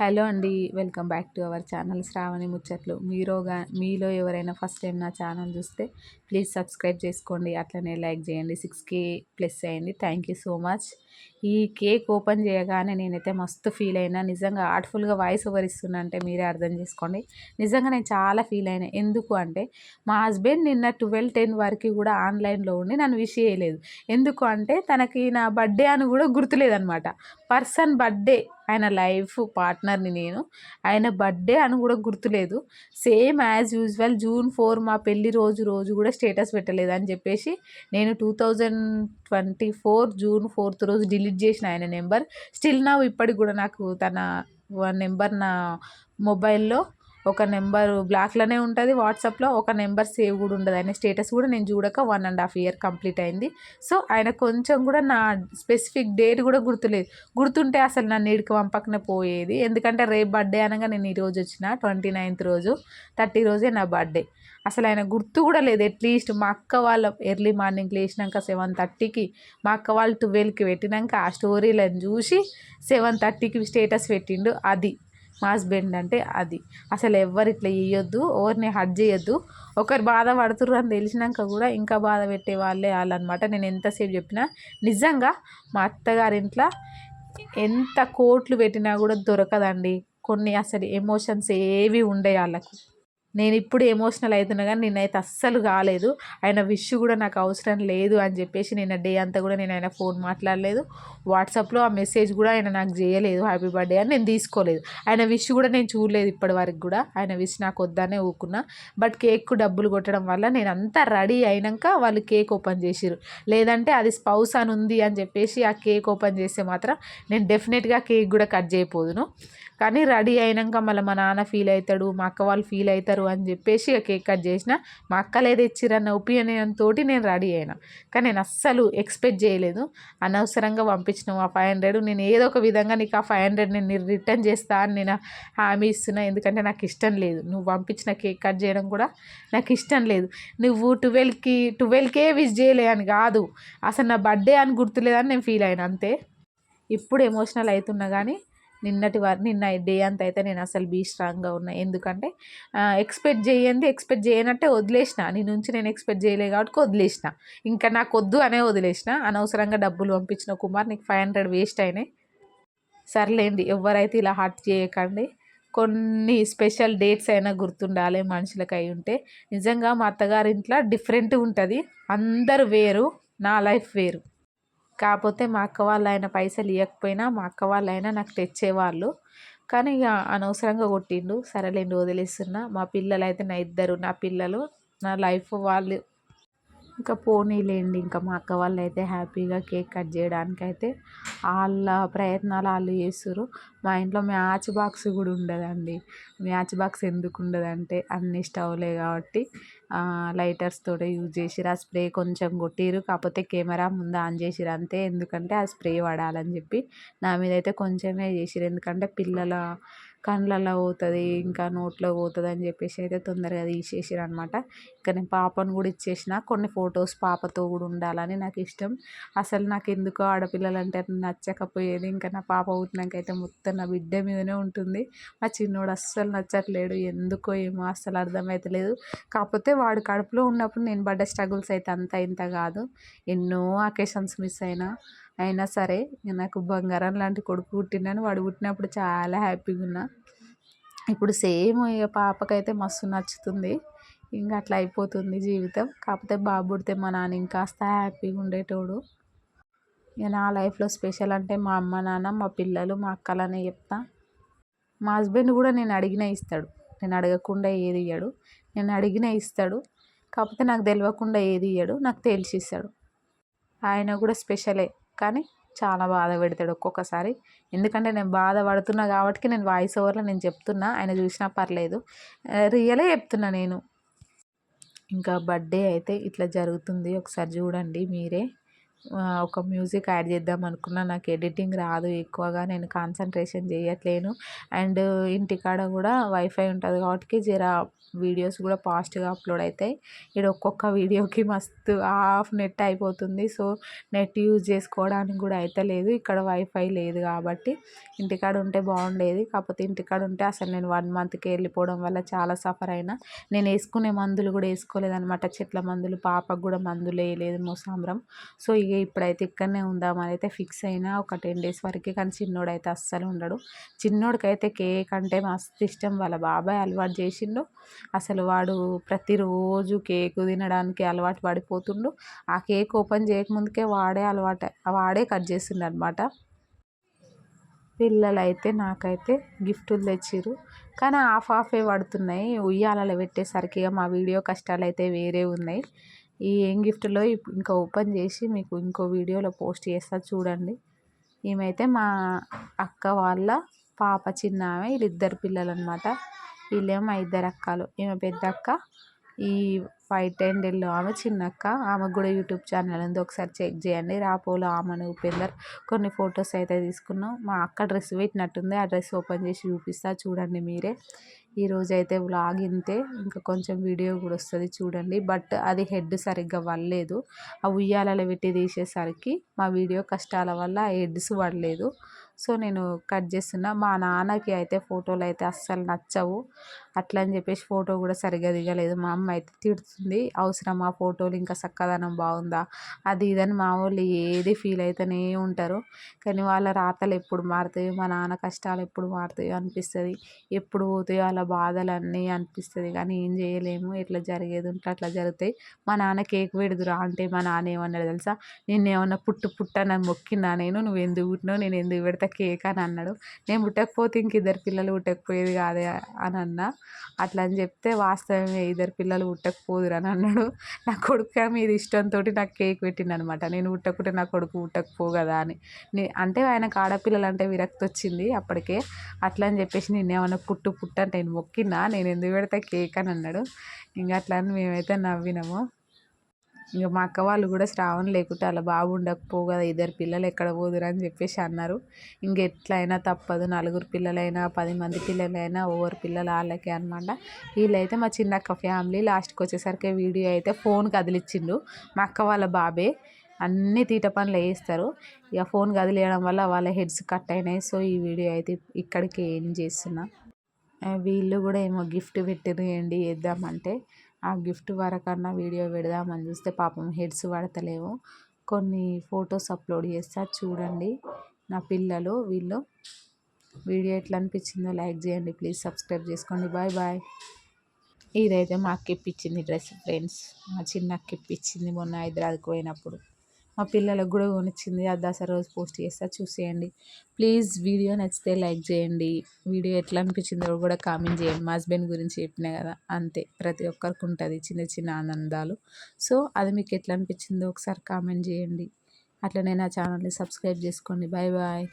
Hello అండి welcome back to our channel Shravani ముచ్చట్లు. మీరోగా మీలో ఎవరైనా ఫస్ట్ టైం నా ఛానల్ చూస్తే ప్లీజ్ సబ్స్క్రైబ్ చేసుకోండి అట్లనే లైక్ చేయండి. సిక్స్ కే ప్లస్ అయ్యింది థ్యాంక్ యూ సో మచ్. ఈ కేక్ ఓపెన్ చేయగానే నేనైతే మస్తు ఫీల్ అయినా నిజంగా ఆర్ట్ఫుల్గా వాయిస్ ఓవర్ ఇస్తున్నా అంటే మీరే అర్థం చేసుకోండి. నిజంగా నేను చాలా ఫీల్ అయినా. ఎందుకు అంటే మా హస్బెండ్ నిన్న ట్వెల్వ్ టెన్ వరకు కూడా ఆన్లైన్లో ఉండి నన్ను విష్ చేయలేదు. ఎందుకు అంటే తనకి నా బర్త్డే అని కూడా గుర్తులేదనమాట పర్సన్ బర్త్డే ఆయన లైఫ్ పార్ట్నర్ని నేను. ఆయన బర్త్డే అని కూడా గుర్తులేదు. Same as usual June four మా పెళ్ళి రోజు రోజు కూడా స్టేటస్ పెట్టలేదు అని చెప్పేసి నేను two thousand twenty four June fourth రోజు డిలీట్ చేసిన ఆయన నెంబర్. స్టిల్ నా ఇప్పటికి కూడా నాకు తన నెంబర్ నా మొబైల్లో ఒక నెంబర్ బ్లాక్లోనే ఉంటుంది వాట్సాప్లో ఒక నెంబర్ సేవ్ కూడా ఉండదు. ఆయన స్టేటస్ కూడా నేను చూడక one and half year complete అయింది. సో ఆయన కొంచెం కూడా నా స్పెసిఫిక్ డేట్ కూడా గుర్తులేదు. గుర్తుంటే అసలు నన్ను ఇడికి పంపకనే పోయేది. ఎందుకంటే రేపు బర్త్డే అనగా నేను ఈరోజు వచ్చిన ట్వంటీ నైన్త్ రోజు థర్టీ రోజే నా బర్త్డే. అసలు ఆయన గుర్తు కూడా లేదు. అట్లీస్ట్ మా అక్క వాళ్ళ ఎర్లీ మార్నింగ్ లేచినాక సెవెన్ థర్టీకి మా అక్క వాళ్ళు ట్వెల్వ్కి పెట్టినాక ఆ స్టోరీలను చూసి సెవెన్ థర్టీకి స్టేటస్ పెట్టిండు అది. మా హస్బెండ్ అంటే అది. అసలు ఎవరు ఇట్లా చేయొద్దు ఎవరిని హట్ చేయొద్దు. ఒకరు బాధ పడుతుర్రు అని తెలిసినాక కూడా ఇంకా బాధ పెట్టే వాళ్ళే వాళ్ళనమాట. నేను ఎంతసేపు చెప్పినా నిజంగా మా అత్తగారింట్లో ఎంత కోట్లు పెట్టినా కూడా దొరకదండి. కొన్ని అసలు ఎమోషన్స్ ఏవి ఉండే వాళ్ళకు. నేను ఇప్పుడు ఎమోషనల్ అవుతున్నా కానీ నేనైతే అస్సలు కాలేదు. ఆయన విష్ కూడా నాకు అవసరం లేదు అని చెప్పేసి నేను డే అంతా కూడా నేను ఆయన ఫోన్ మాట్లాడలేదు. వాట్సాప్లో ఆ మెసేజ్ కూడా ఆయన నాకు చేయలేదు. హ్యాపీ బర్త్డే అని నేను తీసుకోలేదు. ఆయన విష్ కూడా నేను చూడలేదు ఇప్పటి వరకు కూడా. ఆయన విష్ నాకు వద్దనే ఊకున్నా. బట్ కేక్ డబ్బులు కొట్టడం వల్ల నేను అంతా రెడీ అయినాక వాళ్ళు కేక్ ఓపెన్ చేసిరు లేదంటే అది స్పౌస్ అని ఉంది అని చెప్పేసి ఆ కేక్ ఓపెన్ చేస్తే మాత్రం నేను డెఫినెట్గా కేక్ కూడా కట్ చేయపోదును. కానీ రెడీ అయినాక మళ్ళీ మా నాన్న ఫీల్ అవుతాడు మా అక్క వాళ్ళు ఫీల్ అవుతారు అని చెప్పేసి కేక్ కట్ చేసిన మా అక్క లేదు ఇచ్చిరన్న ఒపీనియన్ తోటి నేను రెడీ అయినా. కానీ నేను అస్సలు ఎక్స్పెక్ట్ చేయలేదు. అనవసరంగా పంపించిన ఆ ఫైవ్ హండ్రెడ్ నేను ఏదో ఒక విధంగా నీకు ఆ ఫైవ్ హండ్రెడ్ నేను రిటర్న్ చేస్తా అని నేను హామీ ఇస్తున్నా. ఎందుకంటే నాకు ఇష్టం లేదు. నువ్వు పంపించిన కేక్ కట్ చేయడం కూడా నాకు ఇష్టం లేదు. నువ్వు ట్వెల్వ్కి ట్వెల్వ్కే విజ్ చేయలే అని కాదు. అసలు నా బర్త్డే అని గుర్తులేదని నేను ఫీల్ అయినా. అంతే. ఇప్పుడు ఎమోషనల్ అవుతున్నా కానీ నిన్నటి వారి నిన్న డే అంతా అయితే నేను అసలు బీ స్ట్రాంగ్గా ఉన్నా. ఎందుకంటే ఎక్స్పెక్ట్ చేయండి ఎక్స్పెక్ట్ చేయనట్టే వదిలేసిన. నీ నుంచి నేను ఎక్స్పెక్ట్ చేయలే కాబట్టి వదిలేసిన. ఇంకా నాకు వద్దు అనే వదిలేసిన. అనవసరంగా డబ్బులు పంపించిన కుమార్ నీకు ఫైవ్ హండ్రెడ్ వేస్ట్ అయినాయి సర్లేండి ఎవరైతే ఇలా హర్ట్ చేయకండి. కొన్ని స్పెషల్ డేట్స్ అయినా గుర్తుండాలి మనుషులకు అయి ఉంటే. నిజంగా మా అత్తగారింట్లో డిఫరెంట్ ఉంటుంది. అందరు వేరు నా లైఫ్ వేరు. కాకపోతే మా అక్క వాళ్ళు ఆయన పైసలు ఇవ్వకపోయినా మా అక్క వాళ్ళు అయినా నాకు తెచ్చేవాళ్ళు. కానీ ఇక అనవసరంగా కొట్టిండు. సరేలేండి వదిలేస్తున్నా. మా పిల్లలు అయితే నా ఇద్దరు నా పిల్లలు నా లైఫ్ వాళ్ళు ఇంకా పోనీలేండి. ఇంకా మా అక్క వాళ్ళు అయితే హ్యాపీగా కేక్ కట్ చేయడానికి అయితే వాళ్ళ ప్రయత్నాలు వాళ్ళు చేస్తారు మా ఇంట్లో మ్యాచ్ బాక్స్ కూడా ఉండదండి. మ్యాచ్ బాక్స్ ఎందుకు ఉండదంటే అన్ని స్టవ్లే కాబట్టి లైటర్స్తో యూజ్ చేసిరు ఆ స్ప్రే కొంచెం కొట్టిరు కాకపోతే కెమెరా ముందు ఆన్ చేసిరు అంతే. ఎందుకంటే ఆ స్ప్రే పడాలని చెప్పి నా మీద అయితే కొంచెమే చేసిరు ఎందుకంటే పిల్లల కళ్ళల్లో పోతుంది ఇంకా నోట్లో పోతుంది అని చెప్పేసి అయితే తొందరగా తీసేసారు అనమాట ఇంకా నేను పాపను కూడా ఇచ్చేసిన కొన్ని ఫొటోస్ పాపతో కూడా ఉండాలని నాకు ఇష్టం. అసలు నాకు ఎందుకో ఆడపిల్లలు అంటే నచ్చకపోయేది. ఇంకా నా పాప పుట్టినాకైతే మొత్తం నా బిడ్డ మీదనే ఉంటుంది. మా చిన్నోడు అస్సలు నచ్చట్లేడు. ఎందుకో ఏమో అస్సలు అర్థమవుతలేదు కాకపోతే వాడు కడుపులో ఉన్నప్పుడు నేను పడ్డ స్ట్రగుల్స్ అయితే అంత ఇంత కాదు. ఎన్నో అకేషన్స్ మిస్ అయినా. అయినా సరే నాకు బంగారం లాంటి కొడుకు పుట్టిండని వాడు పుట్టినప్పుడు చాలా హ్యాపీగా ఉన్నా. ఇప్పుడు సేమ్ ఇక పాపకైతే మస్తు నచ్చుతుంది. ఇంకా అట్లా అయిపోతుంది జీవితం. కాకపోతే బాబు పుడితే మా నాన్న ఇంకాస్త హ్యాపీగా ఉండేటోడు. ఇక నా లైఫ్లో స్పెషల్ అంటే మా అమ్మ నాన్న మా పిల్లలు మా అక్కలనే చెప్తా. మా హస్బెండ్ కూడా నేను అడిగినా ఇస్తాడు. నేను అడగకుండా ఏది ఇయ్యడు. నేను అడిగినా ఇస్తాడు. కాకపోతే నాకు తెలియకుండా ఏది ఇయ్యడు. నాకు తెలిసి ఇస్తాడు. ఆయన కూడా స్పెషలే. కానీ చాలా బాధ పెడతాడు ఒక్కొక్కసారి. ఎందుకంటే నేను బాధపడుతున్నా కాబట్టి నేను వాయిస్ ఓవర్లో నేను చెప్తున్నా ఆయన చూసినా పర్లేదు. రియలే చెప్తున్నా నేను. ఇంకా బర్త్డే అయితే ఇట్లా జరుగుతుంది. ఒకసారి చూడండి మీరే. ఒక మ్యూజిక్ యాడ్ చేద్దాం అనుకున్నా. నాకు ఎడిటింగ్ రాదు ఎక్కువగా. నేను కాన్సన్ట్రేషన్ చేయట్లేను. అండ్ ఇంటికాడ కూడా వైఫై ఉంటుంది కాబట్టి జరా వీడియోస్ కూడా ఫాస్ట్గా అప్లోడ్ అవుతాయి ఇక్కడ ఒక్కొక్క వీడియోకి మస్తు హాఫ్ నెట్ అయిపోతుంది. సో నెట్ యూజ్ చేసుకోవడానికి కూడా అయితే లేదు. ఇక్కడ వైఫై లేదు కాబట్టి ఇంటికాడ ఉంటే బాగుండేది. కాకపోతే ఇంటికాడ ఉంటే అసలు నేను వన్ మంత్కి వెళ్ళిపోవడం వల్ల చాలా సఫర్ అయినా. నేను వేసుకునే మందులు కూడా వేసుకోలేదనమాట చెట్ల మందులు పాపకు కూడా మందులు వేయలేదు మోసాంబరం. సో ఇక ఇప్పుడైతే ఇక్కడనే ఉందామని అయితే ఫిక్స్ అయినా ఒక టెన్ డేస్ వరకు కానీ చిన్నోడైతే అస్సలు ఉండడు. చిన్నోడికైతే కేక్ అంటే మస్తు ఇష్టం. వాళ్ళ బాబాయ్ అలవాటు చేసిండు. అసలు వాడు ప్రతిరోజు కేక్ తినడానికి అలవాటు పడిపోతుండు. ఆ కేక్ ఓపెన్ చేయకముందుకే వాడే అలవాటు వాడే కట్ చేసిండు అనమాట పిల్లలైతే నాకైతే గిఫ్టులు తెచ్చిర్రు. కానీ హాఫ్ హాఫే పడుతున్నాయి. ఉయ్యాలలో పెట్టేసరికి మా వీడియో కష్టాలు అయితే వేరే ఉన్నాయి. ఈ ఏం గిఫ్ట్లో ఇంకా ఓపెన్ చేసి మీకు ఇంకో వీడియోలో పోస్ట్ చేస్తా చూడండి. ఈమెయితే మా అక్క వాళ్ళ పాప చిన్న ఆమె వీళ్ళిద్దరు పిల్లలు అనమాట వీళ్ళేమో మా ఇద్దరు అక్కలు ఈమె పెద్ద అక్క ఈ ఫైవ్ టెన్ ఎల్లు ఆమె చిన్నక్క ఆమెకు కూడా యూట్యూబ్ ఛానల్ ఉంది. ఒకసారి చెక్ చేయండి. రాపోలో ఆమెను ఉపేందర్ కొన్ని ఫొటోస్ అయితే తీసుకున్నాం. మా అక్క డ్రెస్ పెట్టినట్టుంది. ఆ డ్రెస్ ఓపెన్ చేసి చూపిస్తా. చూడండి మీరే. ఈరోజు అయితే వ్లాగ్ ఇంతే. ఇంకా కొంచెం వీడియో కూడా వస్తుంది చూడండి. బట్ అది హెడ్ సరిగ్గా వల్లేదు ఆ ఉయ్యాలలో పెట్టి తీసేసరికి మా వీడియో కష్టాల వల్ల ఆ హెడ్స్ పడలేదు. సో నేను కట్ చేస్తున్నా. మా నాన్నకి అయితే ఫోటోలు అయితే అస్సలు నచ్చవు. అట్లా అని చెప్పేసి ఫోటో కూడా సరిగ్గా దిగలేదు. మా అమ్మ అయితే తిడుతుంది అవసరమా? ఫోటోలు ఇంకా చక్కదనం బాగుందా? అది ఇదని మా వాళ్ళు ఏది ఫీల్ అయితేనే ఉంటారు. కానీ వాళ్ళ రాతలు ఎప్పుడు మారుతాయో మా నాన్న కష్టాలు ఎప్పుడు మారుతాయో అనిపిస్తుంది. ఎప్పుడు పోతాయో బాధలు బాధలన్నీ అనిపిస్తుంది. కానీ ఏం చేయలేము. ఎట్లా జరిగేది ఉంటే అట్లా జరుగుతాయి. మా నాన్న కేక్ పెడుదురా అంటే మా నాన్న ఏమన్నాడు తెలుసా? నేను ఏమన్నా పుట్టు పుట్టనని మొక్కినా నేను? నువ్వు ఎందుకు పుట్టినావు? నేను ఎందుకు పెడతా కేక్? అని అన్నాడు. నేను పుట్టకపోతే ఇంక ఇద్దరు పిల్లలు పుట్టకపోయేది కాదే? అని అన్నా. అట్లా అని చెప్తే వాస్తవమే. ఇద్దరు పిల్లలు పుట్టకపోదురు అని అన్నాడు. నా కొడుకు మీద ఇష్టంతో నాకు కేక్ పెట్టిండు అనమాట నేను పుట్టకుంటే నా కొడుకు పుట్టకపో కదా అని. అంటే ఆయనకు ఆడపిల్లలు అంటే విరక్తి వచ్చింది అప్పటికే. అట్లా అని చెప్పేసి నేను ఏమన్నా పుట్టు పుట్టు అంటే నేను మొక్కినా నేను ఎందుకు పెడతా కేక్ అని అన్నాడు. ఇంకా అట్లా అని మేమైతే నవ్వినాము. ఇంకా మా అక్క వాళ్ళు కూడా శ్రావణం లేకుంటే అలా బాబు ఉండకపోవు కదా ఇద్దరు పిల్లలు ఎక్కడ పోదురు అని చెప్పేసి అన్నారు. ఇంక ఎట్లయినా తప్పదు నలుగురు పిల్లలైనా పది మంది పిల్లలైనా ఓవర్ పిల్లలు వాళ్ళకే అనమాట వీళ్ళైతే మా చిన్నక్క ఫ్యామిలీ లాస్ట్కి వచ్చేసరికి వీడియో అయితే ఫోన్ కదిలిచ్చిండు. మా అక్క వాళ్ళ బాబే అన్ని తీట పనులు వేస్తారు ఇక ఫోన్ కదిలేయడం వల్ల వాళ్ళ హెడ్స్ కట్ అయినాయి. సో ఈ వీడియో అయితే ఇక్కడికి ఏం చేస్తున్నా. వీళ్ళు కూడా ఏమో గిఫ్ట్ పెట్టిరండి వేద్దామంటే ఆ గిఫ్ట్ వరకన్నా వీడియో పెడదామని చూస్తే పాపం హెడ్స్ పడతలేవు. కొన్ని ఫొటోస్ అప్లోడ్ చేస్తా చూడండి. నా పిల్లలు వీళ్ళు. వీడియో ఎట్లా అనిపించిందో లైక్ చేయండి ప్లీజ్ సబ్స్క్రైబ్ చేసుకోండి. Bye bye. ఇదైతే మా అక్క ఇప్పించింది డ్రెస్ ఫ్రెండ్స్. మా చిన్న అక్క ఇప్పించింది మొన్న హైదరాబాద్కి పోయినప్పుడు. మా పిల్లలకు కూడా కొనిచ్చింది. ఆ దసరా రోజు పోస్ట్ చేస్తా చూసేయండి. ప్లీజ్ వీడియో నచ్చితే లైక్ చేయండి. వీడియో ఎట్లా అనిపించిందో కూడా కామెంట్ చేయండి. మా హస్బెండ్ గురించి చెప్పినా కదా అంతే. ప్రతి ఒక్కరికి ఉంటుంది చిన్న చిన్న ఆనందాలు. సో అది మీకు ఎట్లా అనిపించిందో ఒకసారి కామెంట్ చేయండి. అట్లనే నా ఛానల్ని సబ్స్క్రైబ్ చేసుకోండి. Bye bye.